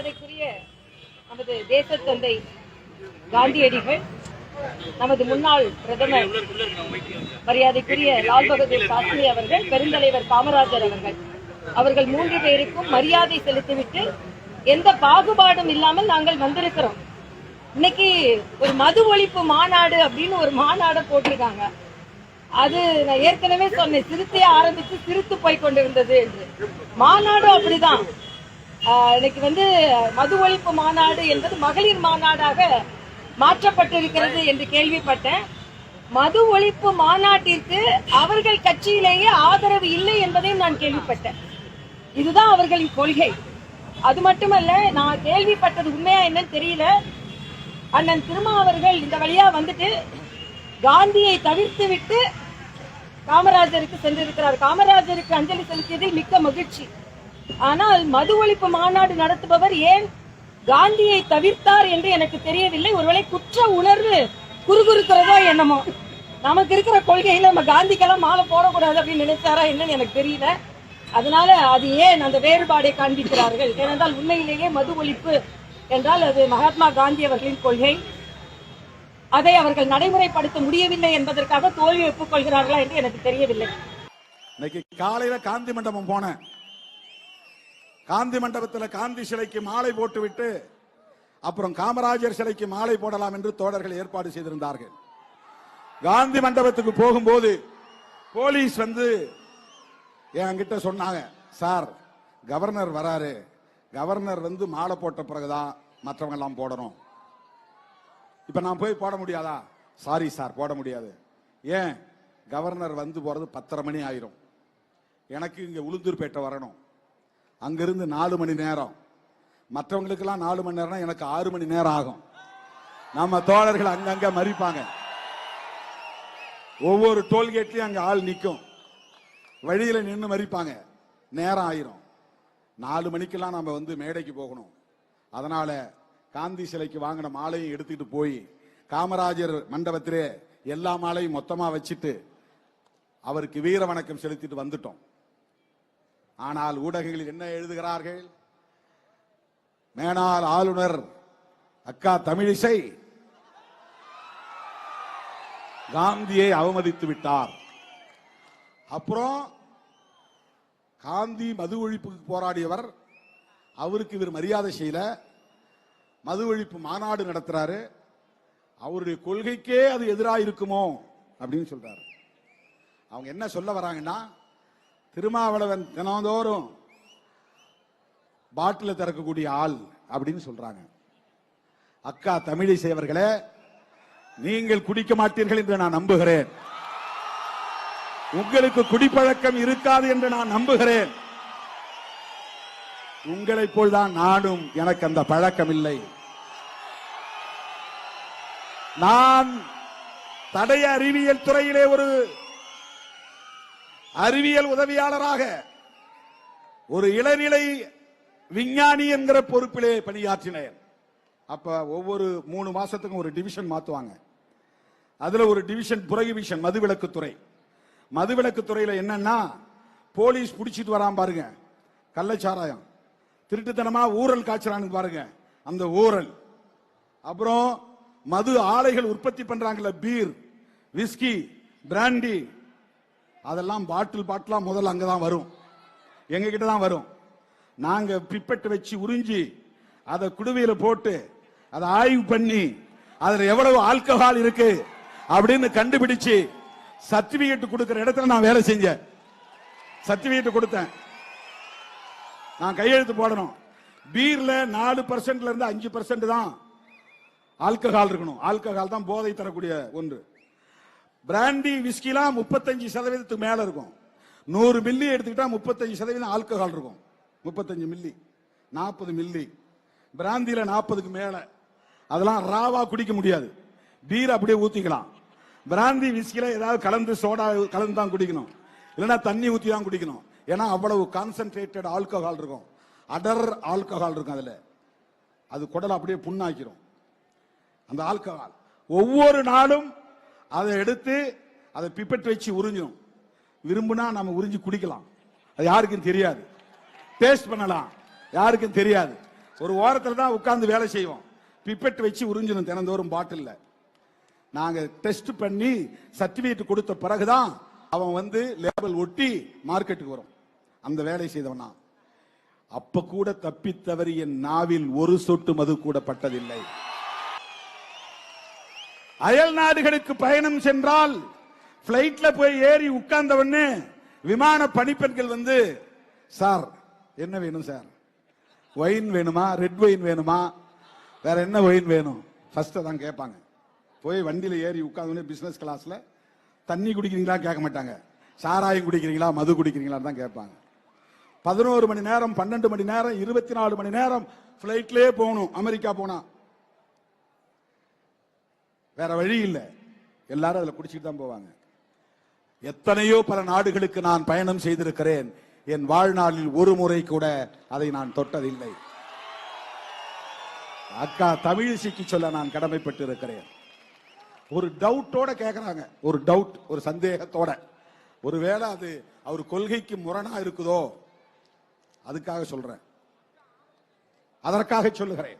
மரியாதைக்குரிய நமது தேசத்தந்தை காந்தியடிகள் நமது முன்னாள் பிரதமர் மரியாதைக்குரிய லால் பகதூர் சாஸ்திரி அவர்கள் பெருந்தலைவர் காமராஜர் அவர்கள். அவர்கள் மூன்று பேருக்கும் மரியாதை செலுத்திவிட்டு எந்த பாகுபாடும் இல்லாமல் நாங்கள் வந்திருக்கிறோம். இன்னைக்கு ஒரு மது ஒழிப்பு மாநாடு அப்படின்னு ஒரு மாநாடை போட்டிருக்காங்க. அது நான் ஏற்கனவே சொன்னேன் சிறுத்தையை ஆரம்பித்து சிரித்து போய் கொண்டிருந்தது என்று. மாநாடும் அப்படிதான். இன்னைக்கு வந்து மது ஒழிப்பு மாநாடு என்பது மகளிர் மாநாடாக மாற்றப்பட்டிருக்கிறது என்று கேள்விப்பட்டேன். மது ஒழிப்பு மாநாட்டிற்கு அவர்கள் கட்சியிலேயே ஆதரவு இல்லை என்பதையும் நான் கேள்விப்பட்டேன். இதுதான் அவர்களின் கொள்கை. அது மட்டுமல்ல நான் கேள்விப்பட்டது உண்மையா என்னன்னு தெரியல. அண்ணன் திருமா அவர்கள் இந்த வழியா வந்துட்டு காந்தியை தவிர்த்து விட்டு காமராஜருக்கு சென்றிருக்கிறார். காமராஜருக்கு அஞ்சலி செலுத்தியதில் மிக்க மகிழ்ச்சி. ஆனால் மது ஒழிப்பு மாநாடு நடத்துபவர் ஏன் காந்தியை தவிர்த்தார் என்று எனக்கு தெரியவில்லை. ஒருவேளை குற்ற உணர்வு குறுகுறுக்கிறதோ என்னமோ. நமக்கு இருக்கிற கொள்கையில நம்ம காந்திக்கெல்லாம் மாலை போடக்கூடாது அப்படின்னு நினைச்சாரா என்னன்னு எனக்கு தெரியல. அதனால அது ஏன் அந்த வேறுபாடை காண்பிக்கிறார்கள்? ஏனென்றால் உண்மையிலேயே மது ஒழிப்பு என்றால் அது மகாத்மா காந்தி அவர்களின் கொள்கை. அதை அவர்கள் நடைமுறைப்படுத்த முடியவில்லை என்பதற்காக தோல்வி ஒப்புக்கொள்கிறார்களா என்று எனக்கு தெரியவில்லை. இன்னைக்கு காலையில காந்தி மண்டபம் போனேன். காந்தி மண்டபத்தில் காந்தி சிலைக்கு மாலை போட்டுவிட்டு அப்புறம் காமராஜர் சிலைக்கு மாலை போடலாம் என்று தோழர்கள் ஏற்பாடு செய்திருந்தார்கள். காந்தி மண்டபத்துக்கு போகும்போது போலீஸ் வந்து என்கிட்ட சொன்னாங்க சார் கவர்னர் வராரு. கவர்னர் வந்து மாலை போட்ட பிறகுதான் மற்றவங்க எல்லாம் போடணும். இப்ப நான் போய் போட முடியாதா? சாரி சார் போட முடியாது. ஏன்? கவர்னர் வந்து போறது பத்தரை மணி ஆயிரும். எனக்கு இங்க உளுந்தூர்பேட்டை வரணும். அங்கிருந்து நாலு மணி நேரம். மற்றவங்களுக்கெல்லாம் நாலு மணி நேரம் எனக்கு ஆறு மணி நேரம் ஆகும். நம்ம தோழர்கள் அங்கங்க மறிப்பாங்க. ஒவ்வொரு டோல்கேட்லயும் அங்க ஆள் நிற்கும் வழியில நின்று மறிப்பாங்க. நேரம் ஆயிரும். நாலு மணிக்கெல்லாம் நம்ம வந்து மேடைக்கு போகணும். அதனால காந்தி சிலைக்கு வாங்கின மாலையும் எடுத்துக்கிட்டு போய் காமராஜர் மண்டபத்திலே எல்லா மாலையும் மொத்தமா வச்சுட்டு அவருக்கு வீர வணக்கம் செலுத்திட்டு வந்துட்டோம். ஆனால் ஊடகங்களில் என்ன எழுதுகிறார்கள்? மேனால் ஆளுநர் அக்கா தமிழிசை. காந்தியை அவமதித்து விட்டார். அப்புறம் காந்தி மது ஒழிப்புக்கு போராடியவர் அவருக்கு இவர் மரியாதை செய்யல. மது ஒழிப்பு மாநாடு நடத்துறாரு. அவருடைய கொள்கைக்கே அது எதிராக இருக்குமோ அப்படின்னு சொல்றாரு. அவங்க என்ன சொல்ல வராங்கன்னா திருமாவளவன் தினந்தோறும் பாட்டில திறக்கக்கூடிய ஆள் அப்படின்னு சொல்றாங்க. அக்கா தமிழிசை அவர்களே நீங்கள் குடிக்க மாட்டீர்கள் என்று நான் நம்புகிறேன். உங்களுக்கு குடிப்பழக்கம் இருக்காது என்று நான் நம்புகிறேன். உங்களைப் போல்தான் நானும் எனக்கு அந்த பழக்கம் இல்லை. நான் தடய அறிவியல் துறையிலே ஒரு அறிவியல் உதவியாளராக ஒரு இளநிலை விஞ்ஞானி என்கிற பொறுப்பிலே பணியாற்றினேன். அப்ப ஒவ்வொரு மூணு மாசத்துக்கும் ஒரு டிவிஷன் மாத்துவாங்க. அதுல ஒரு டிவிஷன் புரகிவிஷன் மதுவிலக்குத்துறை மதுவிலக்குத்துறையில என்னன்னா போலீஸ் பிடிச்சிட்டு வராம பாருங்க. கள்ளச்சாராயம் திருட்டுத்தனமா ஊரல் காய்ச்சலான்னு பாருங்க. அந்த ஊரல். அப்புறம் மது ஆலைகள் உற்பத்தி பண்றாங்கல்ல பீர் விஸ்கி பிராண்டி அதெல்லாம் பாட்டில் பாட்டிலா முதல்ல அங்கதான் வரும். எங்ககிட்ட தான் வரும். நாங்கள் பிப்பெட்டு வச்சு உறிஞ்சி அதை குடுவியில் போட்டு அதை ஆய்வு பண்ணி அதில் எவ்வளவு ஆல்கஹால் இருக்கு அப்படின்னு கண்டுபிடிச்சு சர்டிபிகேட் கொடுக்குற இடத்துல நான் வேலை செஞ்சேன். சர்டிபிகேட் கொடுத்தேன். நான் கையெழுத்து போடணும். பீர்ல நாலு பர்சன்ட்ல இருந்து அஞ்சு பர்சன்ட் தான் ஆல்கஹால் இருக்கணும். ஆல்கஹால் தான் போதை தரக்கூடிய ஒன்று. பிராண்டி விஸ்கிலாம் முப்பத்தஞ்சு சதவீதத்துக்கு மேல இருக்கும். நூறு மில்லி எடுத்துக்கிட்டா முப்பத்தஞ்சு சதவீதம் ஆல்கஹால் இருக்கும். முப்பத்தஞ்சு மில்லி நாற்பது மில்லி பிராந்தியில நாற்பதுக்கு மேல. அதெல்லாம் ராவா குடிக்க முடியாது. பீர் அப்படியே ஊத்திக்கலாம். பிராந்தி விஸ்கில ஏதாவது கலந்து சோடா கலந்து தான் குடிக்கணும். இல்லைன்னா தண்ணி ஊத்தி தான் குடிக்கணும். ஏன்னா அவ்வளவு கான்சென்ட்ரேட்டட் ஆல்கஹால் இருக்கும். அடர் ஆல்கஹால் இருக்கும் அதுல. அது குடலை அப்படியே புண்ணாக்கிரும். அந்த ஆல்கஹால் ஒவ்வொரு நாளும் அதை எடுத்து அதை பிப்பெட் வச்சு உறிஞ்சும். விரும்புனா நம்ம உறிஞ்சி குடிக்கலாம். அது யாருக்கும் தெரியாது. டேஸ்ட் பண்ணலாம். யாருக்கும் தெரியாது. ஒரு ஓரத்தில் தான் உட்கார்ந்து வேலை செய்வோம். பிப்பெட் வச்சு உறிஞ்சிடும் தினந்தோறும் பாட்டில் நாங்கள் டெஸ்ட் பண்ணி சர்டிஃபிகேட் கொடுத்த பிறகுதான் அவன் வந்து லேபிள் ஒட்டி மார்க்கெட்டுக்கு வரும். அந்த வேலை செய்தவனா அப்ப கூட தப்பி என் நாவில் ஒரு சொட்டு மது கூட பட்டதில்லை. அயல் நாடுகளுக்கு பயணம் சென்றால் பிளைட்ல போய் ஏறி உட்கார்ந்தவொடனே விமான பணிப்பெண்கள் வந்து சார் என்ன வேணும் சார்? ஒயின் வேணுமா? ரெட் ஒயின் வேணுமா? வேற என்ன ஒயின் வேணும்? ஃபர்ஸ்ட் தான் கேட்பாங்க. போய் வண்டியில ஏறி உட்காந்து பிசினஸ் கிளாஸ்ல தண்ணி குடிக்கிறீங்களா? கேட்க மாட்டாங்க. சாராயம் குடிக்கிறீங்களா? மது குடிக்கிறீங்களா தான் கேட்பாங்க. பதினோரு மணி நேரம் பன்னெண்டு மணி நேரம் இருபத்தி நாலு மணி நேரம் பிளைட்லயே போகணும். அமெரிக்கா போனா. வேற வழி இல்லை. எல்லாரும் அதில் குடிச்சிட்டு தான் போவாங்க. எத்தனையோ பல நாடுகளுக்கு நான் பயணம் செய்திருக்கிறேன். என் வாழ்நாளில் ஒரு முறை கூட அதை நான் தொட்டதில்லை. அக்கா தமிழிசைக்கு சொல்ல நான் கடமைப்பட்டு இருக்கிறேன் ஒரு டவுட்டோட கேட்குறாங்க ஒரு டவுட் ஒரு சந்தேகத்தோட. ஒருவேளை அது அவர் கொள்கைக்கு முரணா இருக்குதோ? அதுக்காக சொல்றேன். அதற்காக சொல்லுகிறேன்.